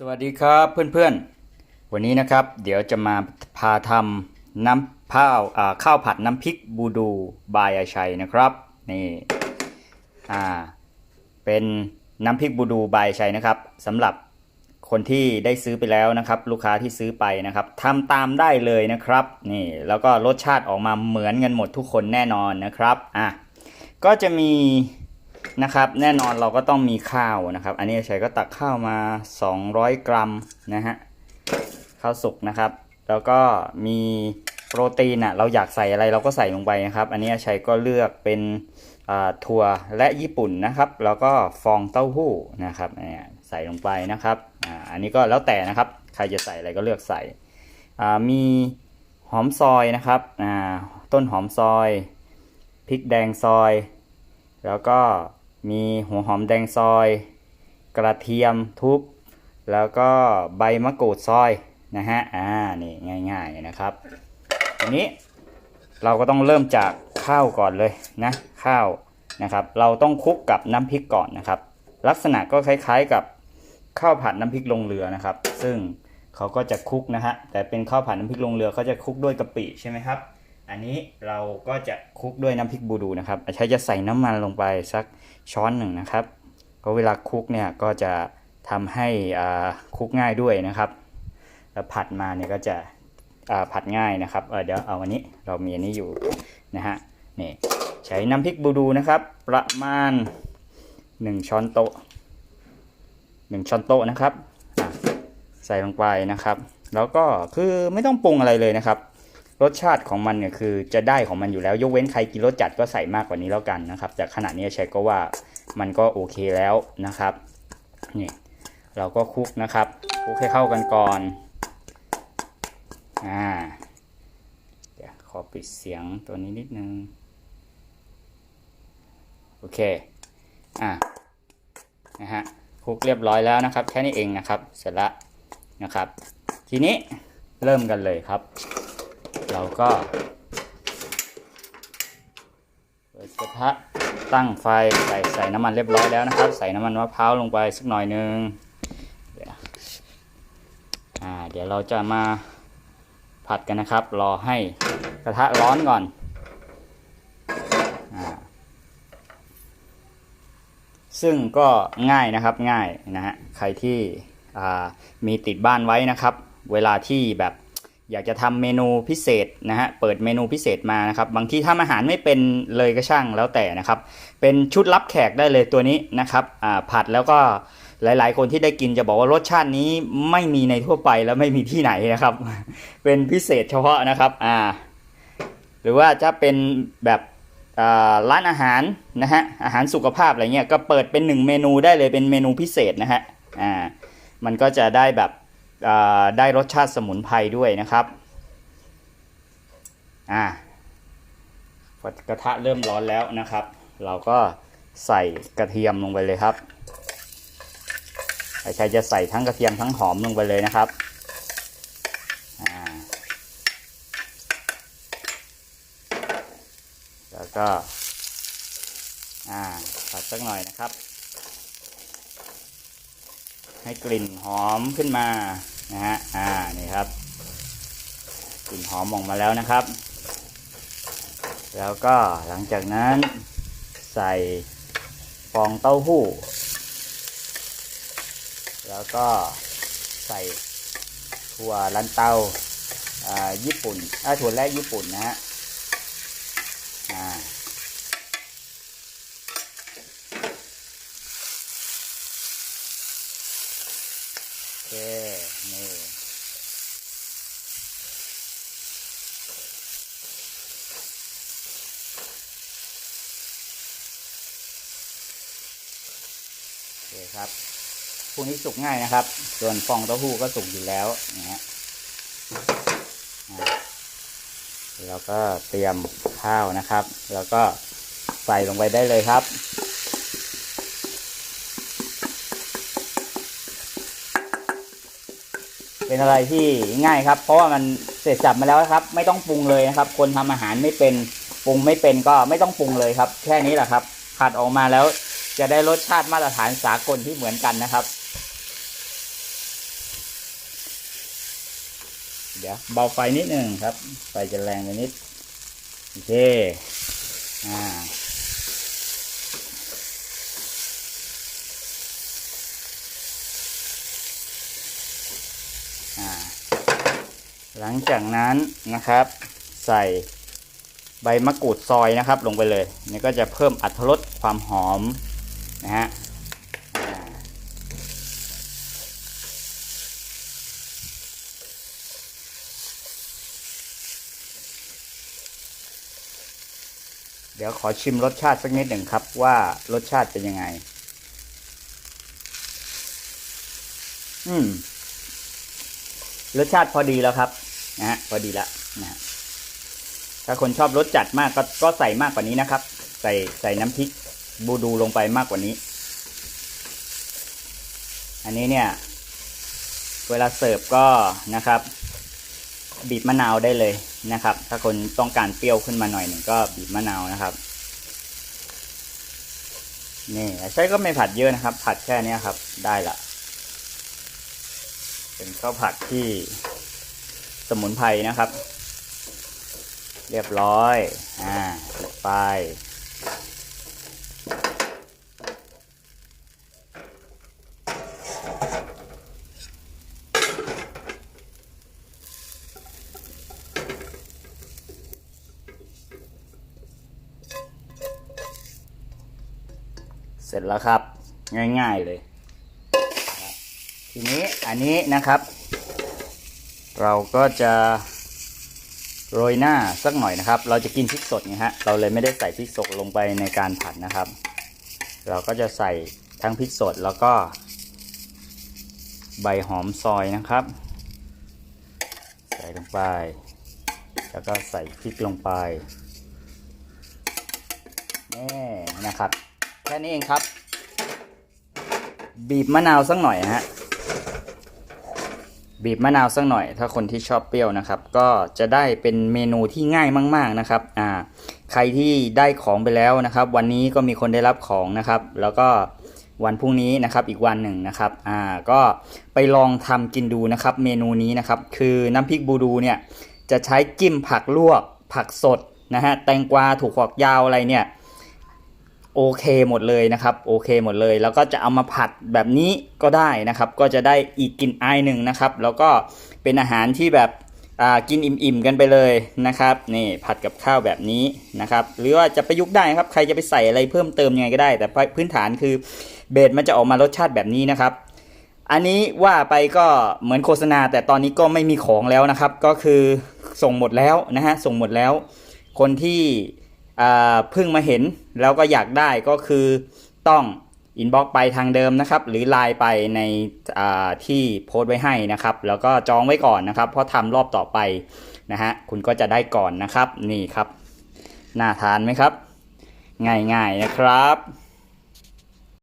สวัสดีครับเพื่อนๆ วันนี้นะครับเดี๋ยวจะมาพาทำน้ำข้าวอ่าข้าวผัดน้ำพริกบูดูบายอาชัยนะครับนี่อ่าเป็นน้ำพริกบูดูบายอาชัยนะครับสำหรับคนที่ได้ซื้อไปแล้วนะครับ ลูกค้าที่ซื้อไปนะครับทำตามได้เลยนะครับนี่แล้วก็รสชาติออกมาเหมือนกันหมดทุกคนแน่นอนนะครับอะก็จะมี นะครับ แน่นอนเราก็ต้องมีข้าวนะครับ อันนี้ชัยก็ตักข้าวมา 200 กรัมนะฮะข้าวสุกนะครับ แล้วก็มีโปรตีนอะเราอยากใส่อะไรเราก็ใส่ลงไปนะครับ อันนี้ชัยก็เลือกเป็นถั่วและญี่ปุ่นนะครับ แล้วก็ฟองเต้าหู้นะครับเนี่ยใส่ลงไปนะครับอ,อันนี้ก็แล้วแต่นะครับ ใครจะใส่อะไรก็เลือกใส่อ่ามีหอมซอยนะครับอ่าต้นหอมซอยพริกแดงซอย แล้วก็ มีหัวหอมแดงซอย กระเทียมทุบ แล้วก็ใบมะกรูดซอยนะฮะ อ่า นี่ง่ายๆนะครับ ทีนี้เราก็ต้องเริ่มจากข้าวก่อนเลยนะ ข้าวนะครับ เราต้องคลุกกับน้ำพริกก่อนนะครับ ลักษณะก็คล้ายๆกับข้าวผัดน้ำพริกลงเรือนะครับ ซึ่งเขาก็จะคลุกนะฮะ แต่เป็นข้าวผัดน้ำพริกลงเรือเขาจะคลุกด้วยกะปิใช่ไหมครับ อันนี้เราก็จะคลุกด้วยน้ำพริกบูดูนะครับอาชัยจะใส่น้ำมันลงไปสักช้อนหนึ่งนะครับเพราะเวลาคลุกเนี่ยก็จะทำให้คลุกง่ายด้วยนะครับแล้วผัดมาเนี่ยก็จะผัดง่ายนะครับเเดี๋ยวเอาอันนี้เรามีอันนี้อยู่นะฮะนี่ใช้น้ำพริกบูดูนะครับ ประมาณ 1 ช้อนโต๊ะ1ช้อนโต๊ะนะครับใส่ลงไปนะครับ แล้วก็คือไม่ต้องปรุงอะไรเลยนะครับ รสชาติของมันเนี่ยคือจะได้ของมันอยู่แล้ว ยกเว้นใครกินรสจัดก็ใส่มากกว่านี้แล้วกันนะครับ แต่ขนาดนี้ใช้ก็ว่ามันก็โอเคแล้วนะครับนี่เราก็คลุกนะครับคลุกให้เข้ากันก่อนอ่าเดี๋ยวขอปิดเสียงตัวนี้นิดนึงโอเคอ่านะฮะคลุกเรียบร้อยแล้วนะครับ แค่นี้เองนะครับ เสร็จล้วนะครับ ทีนี้เริ่มกันเลยครับ เราก็เปิดกระทะตั้งไฟใส่ใส่น้ำมันเรียบร้อยแล้วนะครับ ใส่น้ำมันมะพร้าวลงไปสักหน่อยหนึงเดี๋ยวอ่าเดี๋ยวเราจะมาผัดกันนะครับ รอให้กระทะร้อนก่อนอซึ่งก็ง่ายนะครับง่ายนะฮะใครที่มีติดบ้านไว้นะครับ เวลาที่แบบ อยากจะทำเมนูพิเศษนะฮะ เปิดเมนูพิเศษมานะครับ บางที่ทำอาหารไม่เป็นเลยก็ช่างแล้วแต่นะครับ เป็นชุดรับแขกได้เลยตัวนี้นะครับ อ่า ผัดแล้วก็หลาย ๆ คนที่ได้กินจะบอกว่ารสชาตินี้ไม่มีในทั่วไปแล้วไม่มีที่ไหนนะครับ เป็นพิเศษเฉพาะนะครับ อ่า หรือว่าจะเป็นแบบร้านอาหารนะฮะ อาหารสุขภาพอะไรเงี้ย ก็เปิดเป็นหนึ่งเมนูได้เลยเป็นเมนูพิเศษนะฮะ อ่า มันก็จะได้แบบ ได้รสชาติสมุนไพรด้วยนะครับอ่ากระทะเริ่มร้อนแล้วนะครับ เราก็ใส่กระเทียมลงไปเลยครับใครจะใส่ทั้งกระเทียมทั้งหอมลงไปเลยนะครับแล้วก็อ่าผัดสักหน่อยนะครับ ให้กลิ่นหอมขึ้นมานะฮะอ่านี่ครับ กลิ่นหอมออกมาแล้วนะครับ แล้วก็หลังจากนั้น ใส่ฟองเต้าหู้ แล้วก็ใส่ถั่วลันเตาอ่าญี่ปุ่นถั่วแรกญี่ปุ่นนะฮะ อ่า โอ เค นี่โอเคครับพวกนี้สุกง่ายนะครับ ส่วนฟองเต้าหู้ก็สุกอยู่แล้วนะฮะแล้วก็เตรียมข้าวนะครับ แล้วก็ใส่ลงไปได้เลยครับ เป็นอะไรที่ง่ายครับ เพราะว่ามันเสร็จสับมาแล้วครับ ไม่ต้องปรุงเลยนะครับ คนทำอาหารไม่เป็นปรุงไม่เป็นก็ไม่ต้องปรุงเลยครับ แค่นี้แหละครับผัดออกมาแล้วจะได้รสชาติมาตรฐานสากลที่เหมือนกันนะครับ เดี๋ยวเบาไฟนิดหนึ่งครับ ไฟจะแรงไปนิด โอเค อ่า หลังจากนั้นนะครับ ใส่ใบมะกรูดซอยนะครับ ลงไปเลยนี่ก็จะเพิ่มอัตรสความหอมนะฮะเดี๋ยวขอชิมรสชาติสักนิดหนึ่งครับว่ารสชาติเป็นยังไง อืม รสชาติพอดีแล้วครับ นะฮะพอดีล้วนะฮะถ้าคนชอบรสจัดมากก็ก็ใส่มากกว่านี้นะครับ ใส่ใส่น้ำพริกบูดูลงไปมากกว่านี้ อันนี้เนี่ย เวลาเสิร์ฟก็นะครับ บีบมะนาวได้เลยนะครับ ถ้าคนต้องการเปรี้ยวขึ้นมาหน่อยหนึ่งก็บีบมะนาวนะครับนี่ใช้ก็ไม่ผัดเยอะนะครับ ผัดแค่นี้ครับ ได้ละเป็นข้าวผัดที่ สมุนไพรนะครับ เรียบร้อย อ่าปิดไฟเสร็จแล้วครับ ง่ายๆเลย ทีนี้อันนี้นะครับ เราก็จะโรยหน้าสักหน่อยนะครับ เราจะกินพริกสดไงฮะ เราเลยไม่ได้ใส่พริกสดลงไปในการผัดนะครับ เราก็จะใส่ทั้งพริกสดแล้วก็ ใบหอมซอยนะครับ ใส่ลงไป แล้วก็ใส่พริกลงไปนี่นะครับ แค่นี้เองครับ บีบมะนาวสักหน่อยฮะ บีบมะนาวสักหน่อย ถ้าคนที่ชอบเปรี้ยวนะครับ ก็จะได้เป็นเมนูที่ง่ายมากๆนะครับอ่าใครที่ได้ของไปแล้วนะครับ วันนี้ก็มีคนได้รับของนะครับ แล้วก็วันพรุ่งนี้นะครับอีกวันหนึ่งนะครับอ่าก็ไปลองทำกินดูนะครับ เมนูนี้นะครับ คือน้ำพริกบูดูเนี่ยจะใช้จิ้มผักลวกผักสดนะฮะแตงกวาถูกฝักยาวอะไรเนี่ย โอเคหมดเลยนะครับโอเคหมดเลย แล้วก็จะเอามาผัดแบบนี้ก็ได้นะครับ ก็จะได้อีกกลิ่นอายหนึ่งนะครับ แล้วก็เป็นอาหารที่แบบอ่ากินอิ่มๆกันไปเลยนะครับนี่ผัดกับข้าวแบบนี้นะครับ หรือว่าจะประยุกต์ได้ครับใครจะไปใส่อะไรเพิ่มเติมยังไงก็ได้ แต่พื้นฐานคือเบสมันจะออกมารสชาติแบบนี้นะครับ อันนี้ว่าไปก็เหมือนโฆษณา แต่ตอนนี้ก็ไม่มีของแล้วนะครับ ก็คือส่งหมดแล้วนะฮะส่งหมดแล้ว คนที่ เพิ่งมาเห็นแล้วก็อยากได้ก็คือต้องอินบ็อกไปทางเดิมนะครับ หรือไลน์ไปในที่โพสต์ไว้ให้นะครับ แล้วก็จองไว้ก่อนนะครับ เพราะทำรอบต่อไปนะฮะคุณก็จะได้ก่อนนะครับนี่ครับ น่าทานไหมครับ ง่ายๆนะครับ